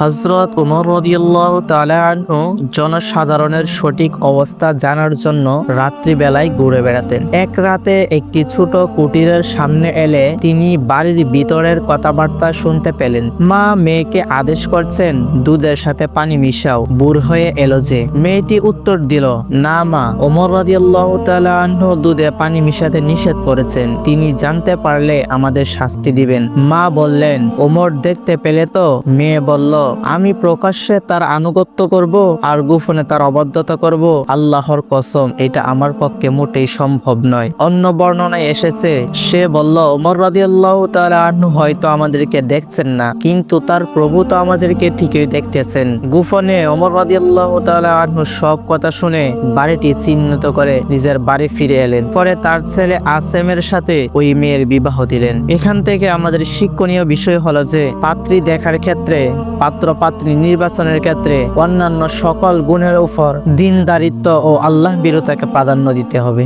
হজরত উমর রদিয়াল্লাহ তালা আনহু জনসাধারণের সঠিক অবস্থা জানার জন্য রাত্রিবেলায় ঘুরে বেড়াতেন। এক রাতে একটি ছোট কুটিরের সামনে এলে তিনি বাড়ির ভিতরের কথাবার্তা শুনতে পেলেন। মা, মেয়েকে আদেশ করছেন, দুধের সাথে পানি মিশাও। বুড় হয়ে এলো যে, মেয়েটি উত্তর দিল, না মা ওমর রাদিয়াল্লাহু তাআলা আনহু দুধে পানি মিশাতে নিষেধ করেছেন। তিনি জানতে পারলে আমাদের শাস্তি দিবেন। মা বললেন ওমর দেখতে পেলে তো? মেয়ে বলল আমি প্রকাশ্যে তার আনুগত্য করব আর গোপনে তার অবাধ্যতা করব। আল্লাহর কসম, এটা আমার পক্ষে মোটেই সম্ভব নয়। অন্য বর্ণনায় এসেছে, সে বলল ওমর রাদিয়াল্লাহু তাআলা আনহু হয়তো আমাদেরকে দেখছেন না, কিন্তু তার প্রভু তো আমাদেরকে ঠিকই দেখতেছেন। গোপনে ওমর রাদিয়াল্লাহু তাআলা আনহু সব কথা শুনে বাড়িটি চিহ্নিত করে নিজের বাড়ি ফিরে এলেন। পরে তার ছেলে আসেমের সাথে ওই মেয়ের বিবাহ দিলেন। এখান থেকে আমাদের শিক্ষণীয় বিষয় হলো যে, পাত্রী দেখার ক্ষেত্রে পাত্র পাত্রী নির্বাচনের ক্ষেত্রে অন্যান্য সকল গুণের উপর দিনদারিত্ব ও আল্লাহ বিরতাকে প্রাধান্য দিতে হবে।